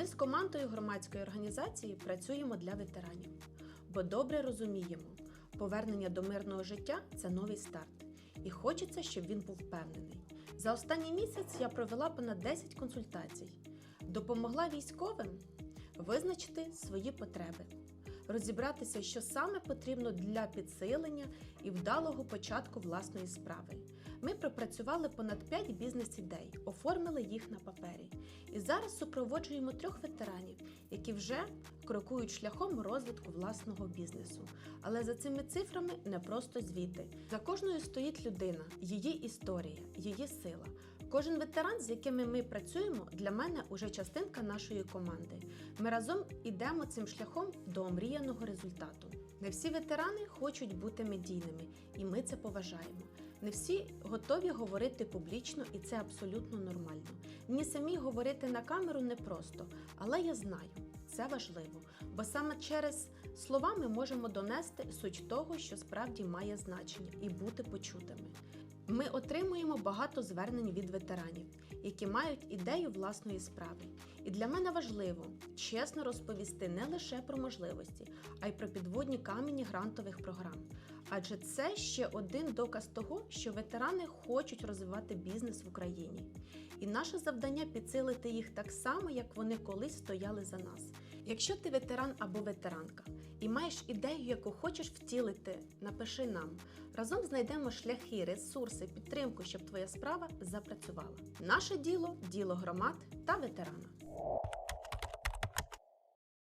Ми з командою громадської організації працюємо для ветеранів, бо добре розуміємо, повернення до мирного життя це новий старт. І хочеться, щоб він був впевнений. За останній місяць я провела понад 10 консультацій, допомогла військовим визначити свої потреби, розібратися, що саме потрібно для підсилення і вдалого початку власної справи. Ми пропрацювали понад 5 бізнес-ідей, оформили їх на папері. І зараз супроводжуємо трьох ветеранів, які вже крокують шляхом розвитку власного бізнесу. Але за цими цифрами не просто звіти. За кожною стоїть людина, її історія, її сила. Кожен ветеран, з якими ми працюємо, для мене уже частинка нашої команди. Ми разом ідемо цим шляхом до омріяного результату. Не всі ветерани хочуть бути медійними, і ми це поважаємо. Не всі готові говорити публічно, і це абсолютно нормально. Мені самі говорити на камеру непросто, але я знаю, це важливо, бо саме через слова ми можемо донести суть того, що справді має значення, і бути почутими. Ми отримуємо багато звернень від ветеранів, які мають ідею власної справи. І для мене важливо чесно розповісти не лише про можливості, а й про підводні камені грантових програм. Адже це ще один доказ того, що ветерани хочуть розвивати бізнес в Україні. І наше завдання підсилити їх так само, як вони колись стояли за нас. Якщо ти ветеран або ветеранка і маєш ідею, яку хочеш втілити, напиши нам. Разом знайдемо шляхи, ресурси, підтримку, щоб твоя справа запрацювала. Наше діло діло громад та ветерана.